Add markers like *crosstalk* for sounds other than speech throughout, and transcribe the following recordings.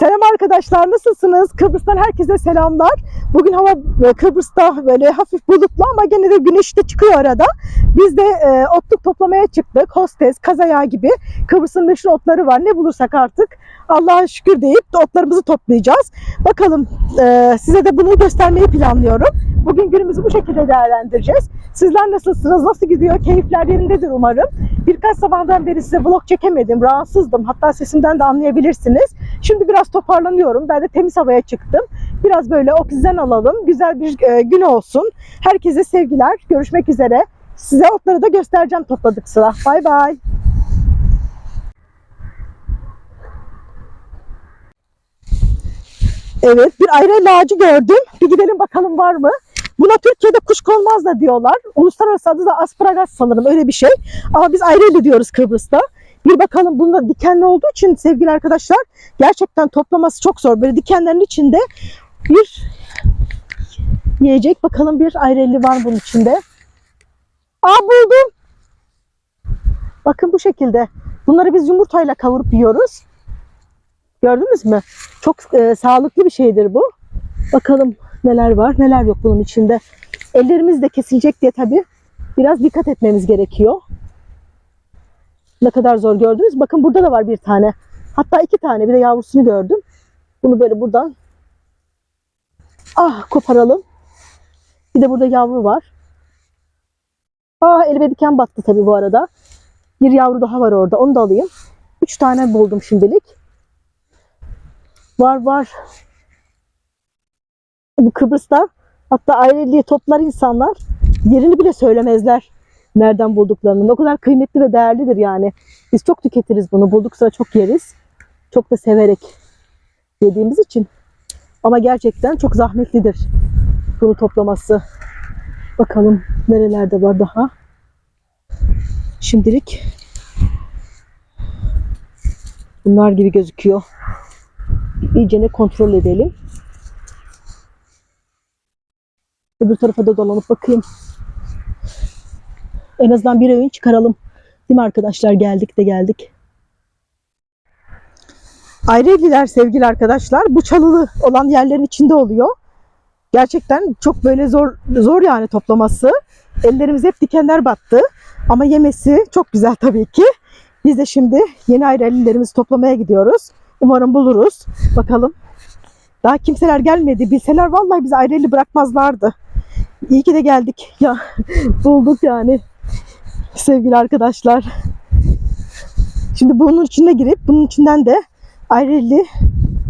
Selam arkadaşlar nasılsınız? Kıbrıs'tan herkese selamlar. Bugün hava e, Kıbrıs'ta böyle hafif bulutlu ama gene de güneş de çıkıyor arada. Biz de e, otluk toplamaya çıktık. Hostes, kazayağı gibi Kıbrıs'ın meşhur otları var. Ne bulursak artık Allah'a şükür deyip de otlarımızı toplayacağız. Bakalım e, size de bunu göstermeyi planlıyorum. Bugün günümüzü bu şekilde değerlendireceğiz. Sizler nasılsınız? Nasıl gidiyor? Keyifler yerindedir umarım. Birkaç sabahdan beri size vlog çekemedim. Rahatsızdım. Hatta sesimden de anlayabilirsiniz. Şimdi biraz toparlanıyorum. Ben de temiz havaya çıktım. Biraz böyle oksijen alalım. Güzel bir e, gün olsun. Herkese sevgiler. Görüşmek üzere. Size otları da göstereceğim topladık sıra. Bay bay. Evet bir ayrı ağacı gördüm. Bir gidelim bakalım var mı? Buna Türkiye'de kuşkonmaz da diyorlar. Uluslararası adı da asparagas sanırım öyle bir şey. Ama biz ayreli diyoruz Kıbrıs'ta. Bir bakalım bunda dikenli olduğu için sevgili arkadaşlar gerçekten toplaması çok zor. Böyle dikenlerin içinde bir yiyecek. Bakalım bir ayreli var bunun içinde. Aa buldum. Bakın bu şekilde. Bunları biz yumurtayla kavurup yiyoruz. Gördünüz mü? Çok e, sağlıklı bir şeydir bu. Bakalım neler var, neler yok bunun içinde. Ellerimiz de kesilecek diye tabii biraz dikkat etmemiz gerekiyor. Ne kadar zor gördünüz. Bakın burada da var bir tane. Hatta iki tane. Bir de yavrusunu gördüm. Bunu böyle buradan ah koparalım. Bir de burada yavru var. Ah elime diken battı tabii bu arada. Bir yavru daha var orada. Onu da alayım. Üç tane buldum şimdilik. Var var. Bu Kıbrıs'ta hatta aileliği toplar insanlar yerini bile söylemezler nereden bulduklarını. O kadar kıymetli ve değerlidir yani. Biz çok tüketiriz bunu. Buldukça çok yeriz. Çok da severek yediğimiz için. Ama gerçekten çok zahmetlidir bunu toplaması. Bakalım nerelerde var daha. Şimdilik bunlar gibi gözüküyor. İyicene kontrol edelim. Öbür tarafa da dolanıp bakayım. En azından bir öğün çıkaralım. Değil mi arkadaşlar? Geldik de geldik. Ayreliler sevgili arkadaşlar. Bu çalılı olan yerlerin içinde oluyor. Gerçekten çok böyle zor zor yani toplaması. Ellerimize hep dikenler battı. Ama yemesi çok güzel tabii ki. Biz de şimdi yeni ayrelilerimizi toplamaya gidiyoruz. Umarım buluruz. Bakalım. Daha kimseler gelmedi. Bilseler vallahi bizi ayreli bırakmazlardı. İyi ki de geldik. Ya *laughs* bulduk yani. Sevgili arkadaşlar. Şimdi bunun içine girip bunun içinden de ayreli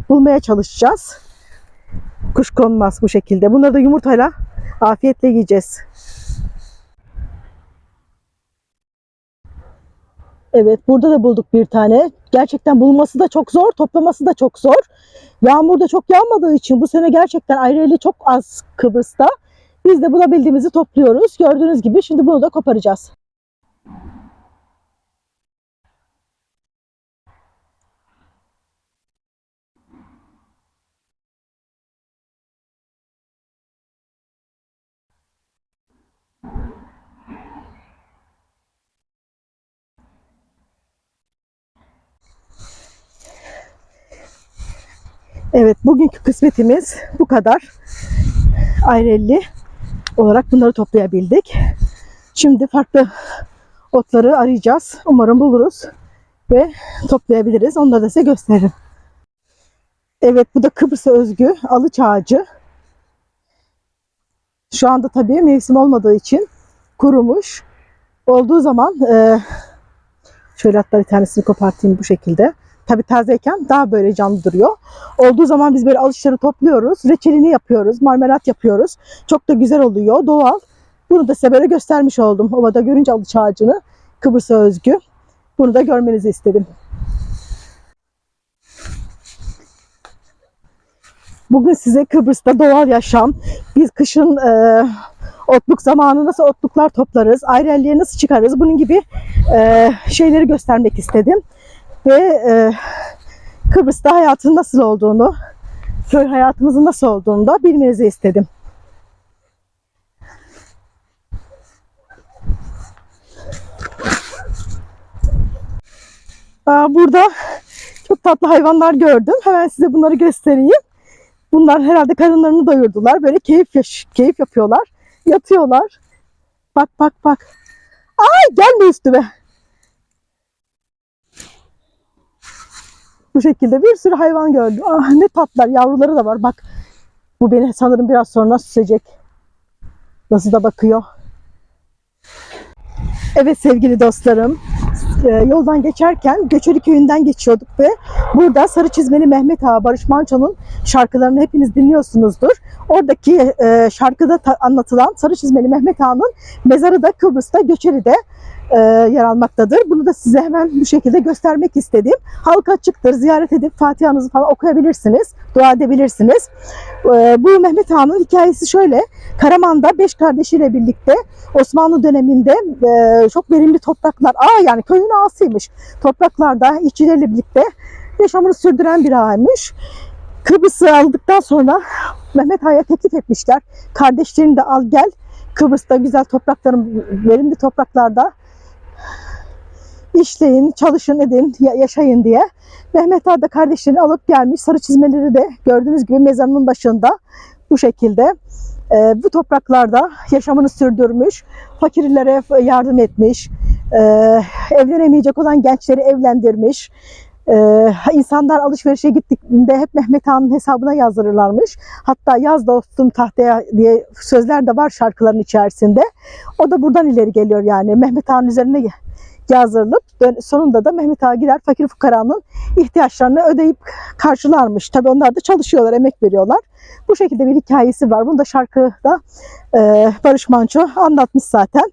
bulmaya çalışacağız. Kuş konmaz bu şekilde. Bunları da yumurtayla afiyetle yiyeceğiz. Evet burada da bulduk bir tane. Gerçekten bulması da çok zor, toplaması da çok zor. Yağmur da çok yağmadığı için bu sene gerçekten ayreli çok az Kıbrıs'ta. Biz de bulabildiğimizi topluyoruz. Gördüğünüz gibi şimdi bunu da koparacağız. Evet bugünkü kısmetimiz bu kadar. Ayrelli olarak bunları toplayabildik. Şimdi farklı otları arayacağız. Umarım buluruz ve toplayabiliriz. Onları da size gösteririm. Evet bu da Kıbrıs'a özgü alıç ağacı. Şu anda tabii mevsim olmadığı için kurumuş. Olduğu zaman e, şöyle hatta bir tanesini kopartayım bu şekilde. Tabii tazeyken daha böyle canlı duruyor. Olduğu zaman biz böyle alışları topluyoruz. Reçelini yapıyoruz. Marmelat yapıyoruz. Çok da güzel oluyor. Doğal. Bunu da size göstermiş oldum. Ovada görünce alıç ağacını. Kıbrıs'a özgü. Bunu da görmenizi istedim. Bugün size Kıbrıs'ta doğal yaşam, biz kışın e, otluk zamanı nasıl otluklar toplarız, ayrelliğe nasıl çıkarız bunun gibi e, şeyleri göstermek istedim. Ve e, Kıbrıs'ta hayatın nasıl olduğunu, köy hayatımızın nasıl olduğunu da bilmenizi istedim. Burada çok tatlı hayvanlar gördüm. Hemen size bunları göstereyim. Bunlar herhalde karınlarını doyurdular. Böyle keyif keyif yapıyorlar. Yatıyorlar. Bak bak bak. Ay gelme üstüme. Bu şekilde bir sürü hayvan gördüm. Ah ne tatlılar. Yavruları da var. Bak bu beni sanırım biraz sonra süsecek. Nasıl da bakıyor. Evet sevgili dostlarım. e, Yoldan geçerken Göçeri Köyü'nden geçiyorduk ve burada Sarı Çizmeli Mehmet Ağa, Barış Manço'nun şarkılarını hepiniz dinliyorsunuzdur. Oradaki e, şarkıda anlatılan Sarı Çizmeli Mehmet Ağa'nın mezarı da Kıbrıs'ta Göçeri'de e, yer almaktadır. Bunu da size hemen bu şekilde göstermek istedim. Halka açıktır. Ziyaret edip Fatiha'nızı falan okuyabilirsiniz. Dua edebilirsiniz. E, bu Mehmet Ağa'nın hikayesi şöyle. Karaman'da beş kardeşiyle birlikte Osmanlı döneminde e, çok verimli topraklar, aa yani köyün ağasıymış. Topraklarda işçilerle birlikte yaşamını sürdüren bir ağaymış. Kıbrıs'ı aldıktan sonra Mehmet Ağa'ya teklif etmişler. Kardeşlerini de al gel. Kıbrıs'ta güzel toprakların, verimli topraklarda işleyin, çalışın edin, ya- yaşayın diye. Mehmet Ağa da kardeşlerini alıp gelmiş. Sarı çizmeleri de gördüğünüz gibi mezarının başında bu şekilde e, bu topraklarda yaşamını sürdürmüş. Fakirlere yardım etmiş. e, evlenemeyecek olan gençleri evlendirmiş. E, insanlar alışverişe gittiğinde hep Mehmet Ağa'nın hesabına yazdırırlarmış. Hatta yaz dostum tahtaya diye sözler de var şarkıların içerisinde. O da buradan ileri geliyor yani. Mehmet Ağa'nın üzerine yazdırılıp sonunda da Mehmet Ağa gider fakir fukaranın ihtiyaçlarını ödeyip karşılarmış. Tabii onlar da çalışıyorlar, emek veriyorlar. Bu şekilde bir hikayesi var. Bunu da şarkıda e, Barış Manço anlatmış zaten.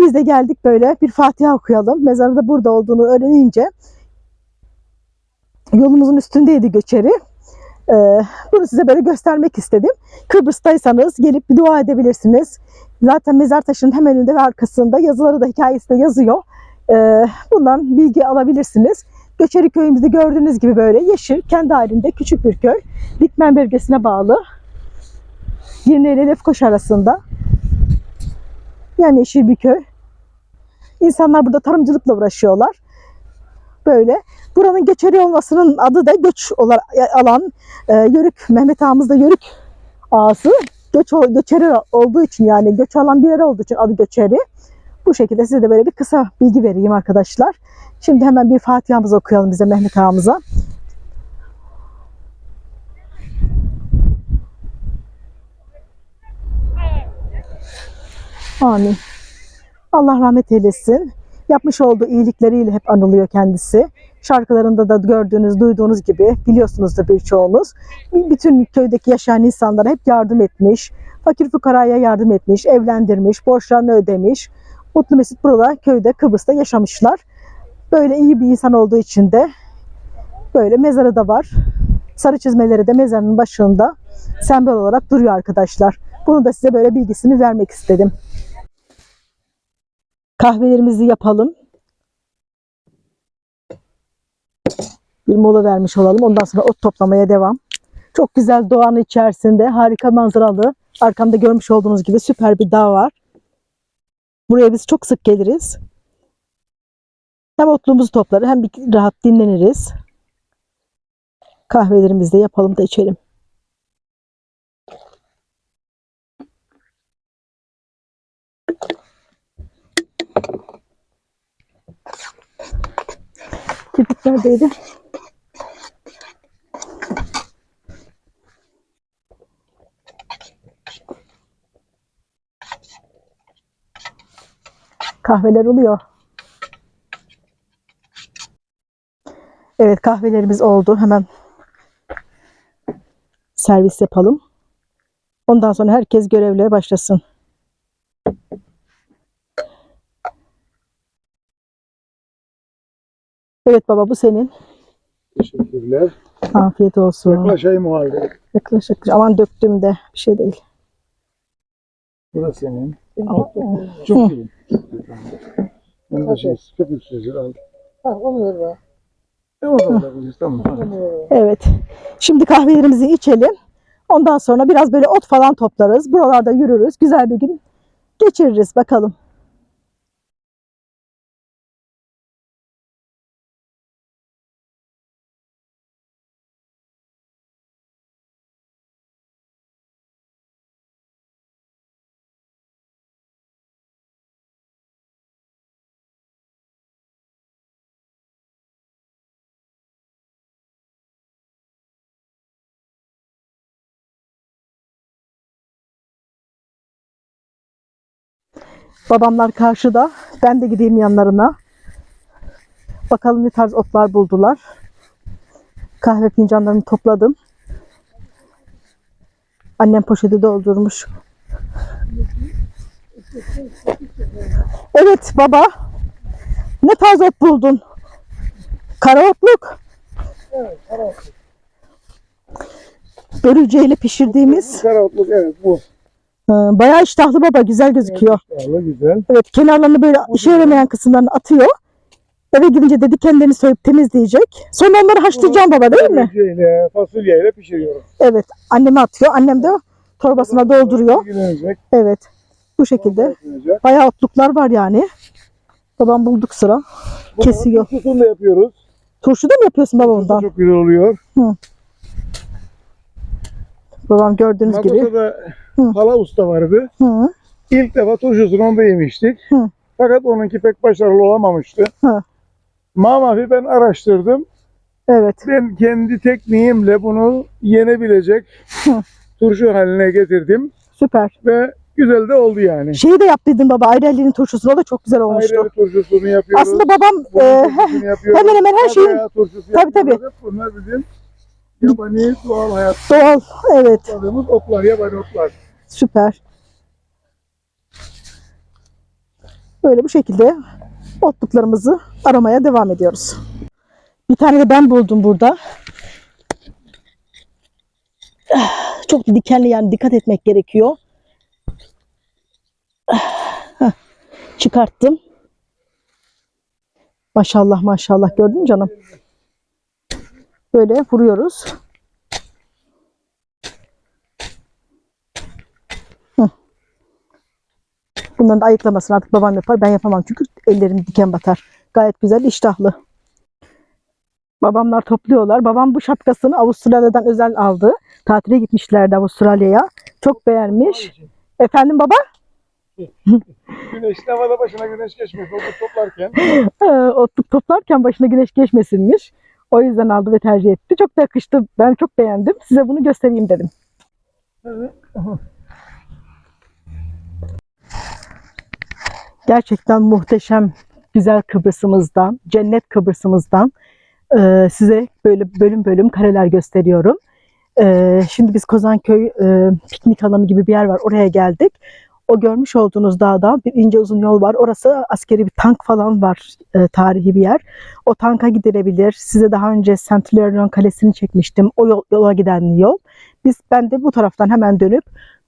Biz de geldik böyle bir Fatiha okuyalım. Mezarı da burada olduğunu öğrenince yolumuzun üstündeydi göçeri. E, bunu size böyle göstermek istedim. Kıbrıs'taysanız gelip bir dua edebilirsiniz. Zaten mezar taşının hemen önünde ve arkasında yazıları da hikayesi de yazıyor. E, bundan bilgi alabilirsiniz. Göçeri köyümüzde gördüğünüz gibi böyle yeşil, kendi halinde küçük bir köy. Dikmen bölgesine bağlı. Girne ile Lefkoş arasında. Yemyeşil bir köy. İnsanlar burada tarımcılıkla uğraşıyorlar. Böyle. Buranın göçeri olmasının adı da göç olarak alan e, Yörük, Mehmet Ağamız da Yörük ağası. Göç, göçeri olduğu için yani göç alan bir yer olduğu için adı göçeri. Bu şekilde size de böyle bir kısa bilgi vereyim arkadaşlar. Şimdi hemen bir Fatiha'mızı okuyalım bize Mehmet Ağamıza. Amin. Allah rahmet eylesin. Yapmış olduğu iyilikleriyle hep anılıyor kendisi. Şarkılarında da gördüğünüz, duyduğunuz gibi biliyorsunuzdur birçoğunuz. Bütün köydeki yaşayan insanlara hep yardım etmiş. Fakir fukaraya yardım etmiş, evlendirmiş, borçlarını ödemiş. Mutlu Mesut burada köyde, Kıbrıs'ta yaşamışlar. Böyle iyi bir insan olduğu için de böyle mezarı da var. Sarı çizmeleri de mezarının başında sembol olarak duruyor arkadaşlar. Bunu da size böyle bilgisini vermek istedim. Kahvelerimizi yapalım. Bir mola vermiş olalım. Ondan sonra ot toplamaya devam. Çok güzel doğanın içerisinde harika manzaralı. Arkamda görmüş olduğunuz gibi süper bir dağ var. Buraya biz çok sık geliriz. Hem otluğumuzu toplar hem bir rahat dinleniriz. Kahvelerimizi de yapalım da içelim. Kirpik neredeydi? Kahveler oluyor. Evet kahvelerimiz oldu. Hemen servis yapalım. Ondan sonra herkes görevle başlasın. Evet baba bu senin. Teşekkürler. Afiyet olsun. Yaklaşayım o halde. Yaklaş yaklaş. Aman döktüm de bir şey değil. Bu da senin. Çok iyi. Ben de şey, köpüksüzü al. Ha, onu ver be. E o da olabilir. Tamam. Evet. Şimdi kahvelerimizi içelim. Ondan sonra biraz böyle ot falan toplarız. Buralarda yürürüz. Güzel bir gün geçiririz bakalım. Babamlar karşıda. Ben de gideyim yanlarına. Bakalım ne tarz otlar buldular. Kahve fincanlarını topladım. Annem poşeti doldurmuş. Evet baba. Ne tarz ot buldun? Karaotluk. Evet, karaotluk. Börülceyle pişirdiğimiz. Karaotluk evet bu. Ee, Bayağı iştahlı baba. Güzel gözüküyor. İştahlı, güzel. Evet kenarlarını böyle işe yaramayan kısımlarını atıyor. Eve gidince dedi kendilerini soyup temizleyecek. Sonra onları haşlayacağım baba değil mi? Börülceyle, fasulyeyle pişiriyoruz. Evet. Anneme atıyor. Annem de torbasına dolduruyor. Evet. Bu şekilde. Bayağı otluklar var yani. Babam bulduk sıra. Kesiyor. turşusunu da yapıyoruz. Turşu da mı yapıyorsun baba ondan? Çok güzel oluyor. Babam gördüğünüz gibi. Magosa'da Hı. hala usta vardı. Hı. İlk defa turşusunu onda yemiştik. Hı. Fakat onunki pek başarılı olamamıştı. Hı. Mamafi ben araştırdım. Evet. Ben kendi tekniğimle bunu yenebilecek Hı. turşu haline getirdim. Süper. Ve güzel de oldu yani. Şeyi de yaptıydın baba. Ayrelli'nin turşusunu o da çok güzel olmuştu. Ayrıca turşusunu yapıyoruz. Aslında babam e, yapıyoruz. hemen hemen her şeyin Tabii. Hep Bunlar bizim yabani doğal hayatta doğal. Evet. tadığımız otlar, yabani otlar. Süper. Böyle bu şekilde otluklarımızı aramaya devam ediyoruz. Bir tane de ben buldum burada. Çok dikenli yani dikkat etmek gerekiyor. Çıkarttım. Maşallah maşallah gördün canım? Böyle vuruyoruz. Bunların da ayıklamasını artık babam yapar. Ben yapamam çünkü ellerim diken batar. Gayet güzel iştahlı. Babamlar topluyorlar. Babam bu şapkasını Avustralya'dan özel aldı. Tatile gitmişlerdi Avustralya'ya. Çok beğenmiş. Efendim baba? *laughs* Güneş havada başına güneş geçmiyor. Topu toplarken. *laughs* Ee, otluk toplarken başına güneş geçmesinmiş. O yüzden aldı ve tercih etti. Çok da yakıştı. Ben çok beğendim. Size bunu göstereyim dedim. *laughs* Gerçekten muhteşem güzel Kıbrıs'ımızdan, cennet Kıbrıs'ımızdan e, size böyle bölüm bölüm kareler gösteriyorum. E, şimdi biz Kozanköy e, piknik alanı gibi bir yer var. Oraya geldik. O görmüş olduğunuz dağdan bir ince uzun yol var. Orası askeri bir tank falan var. e, tarihi bir yer. O tanka gidilebilir. Size daha önce Saint Leon Kalesi'ni çekmiştim. O yol, yola giden yol. Biz ben de bu taraftan hemen dönüp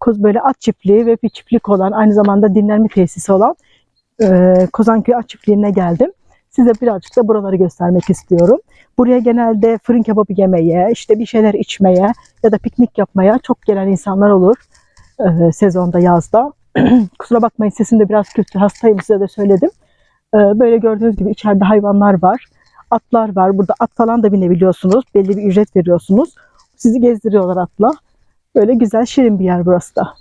böyle at çiftliği ve bir çiftlik olan aynı zamanda dinlenme tesisi olan e, Kozanköy Çiftliği'ne geldim. Size birazcık da buraları göstermek istiyorum. Buraya genelde fırın kebabı yemeye, işte bir şeyler içmeye ya da piknik yapmaya çok gelen insanlar olur e, sezonda yazda. *clears throat* Kusura bakmayın sesim de biraz kötü, hastayım size de söyledim. E, böyle gördüğünüz gibi içeride hayvanlar var, atlar var. Burada at falan da binebiliyorsunuz, belli bir ücret veriyorsunuz. Sizi gezdiriyorlar atla. Böyle güzel, şirin bir yer burası da.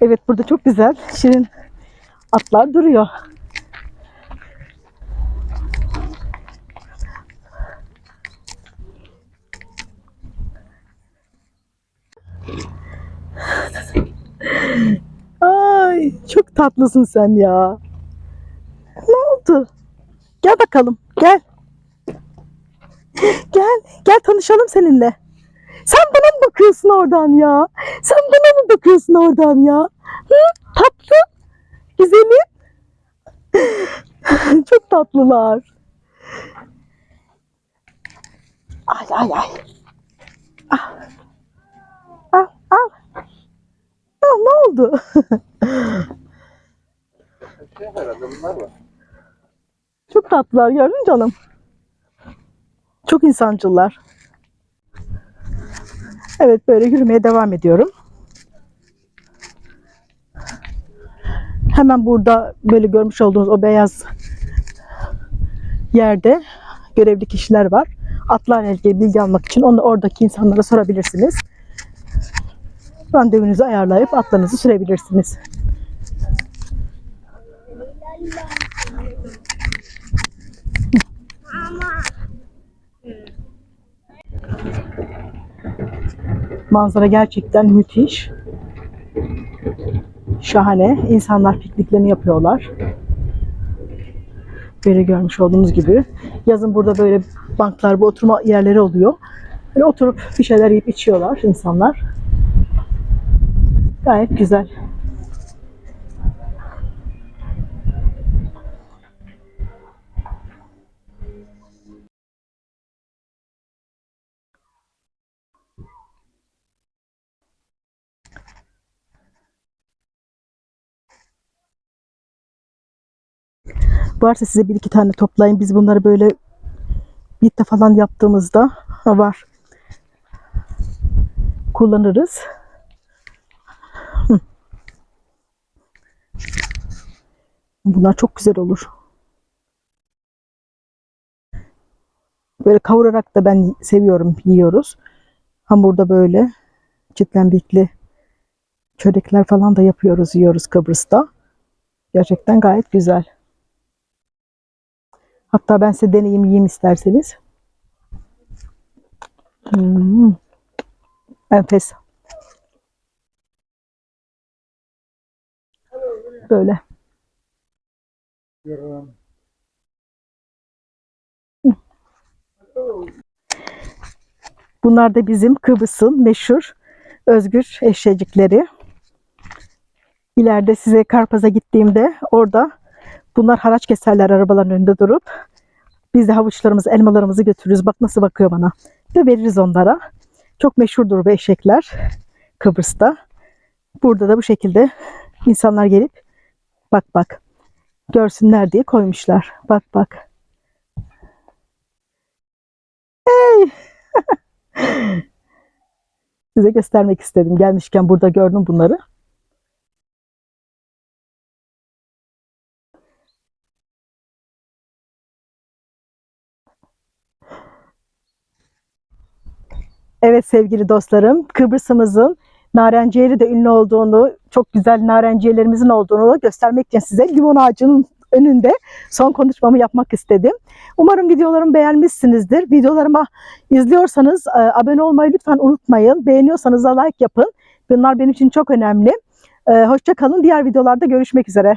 Evet burada çok güzel şirin atlar duruyor. Ay çok tatlısın sen ya. Ne oldu? Gel bakalım gel. Gel gel tanışalım seninle. Sen bana mı bakıyorsun oradan ya? Sen bana mı bakıyorsun oradan ya? Hı? Tatlı. Güzelim. *laughs* Çok tatlılar. Ay ay ay. Ah. Al al. Ah, ne oldu? *laughs* Çok tatlılar gördün canım. Çok insancıllar. Evet böyle yürümeye devam ediyorum. Hemen burada böyle görmüş olduğunuz o beyaz yerde görevli kişiler var. Atlarla ilgili bilgi almak için onu oradaki insanlara sorabilirsiniz. Randevunuzu ayarlayıp atlarınızı sürebilirsiniz. Manzara gerçekten müthiş. Şahane. İnsanlar pikniklerini yapıyorlar. Böyle görmüş olduğunuz gibi. Yazın burada böyle banklar, bu oturma yerleri oluyor. Böyle oturup bir şeyler yiyip içiyorlar insanlar. Gayet güzel. Varsa size bir iki tane toplayın. Biz bunları böyle bitte falan yaptığımızda var. Kullanırız. Bunlar çok güzel olur. Böyle kavurarak da ben seviyorum, yiyoruz. Hamurda böyle çitlenbikli çörekler falan da yapıyoruz, yiyoruz Kıbrıs'ta. Gerçekten gayet güzel. Hatta ben size deneyim yiyeyim isterseniz. Hmm. Enfes. Böyle. Bunlar da bizim Kıbrıs'ın meşhur özgür eşecikleri. İleride size Karpaz'a gittiğimde orada bunlar haraç keserler arabaların önünde durup. Biz de havuçlarımızı, elmalarımızı götürürüz. Bak nasıl bakıyor bana. Ve veririz onlara. Çok meşhurdur bu eşekler Kıbrıs'ta. Burada da bu şekilde insanlar gelip bak bak görsünler diye koymuşlar. Bak bak. Hey! *laughs* Size göstermek istedim. Gelmişken burada gördüm bunları. Evet sevgili dostlarım, Kıbrıs'ımızın narenciğeri de ünlü olduğunu, çok güzel narenciğerlerimizin olduğunu göstermek için size limon ağacının önünde son konuşmamı yapmak istedim. Umarım videolarımı beğenmişsinizdir. Videolarıma izliyorsanız e, abone olmayı lütfen unutmayın. Beğeniyorsanız da like yapın. Bunlar benim için çok önemli. E, hoşça kalın. Diğer videolarda görüşmek üzere.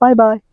Bay bay.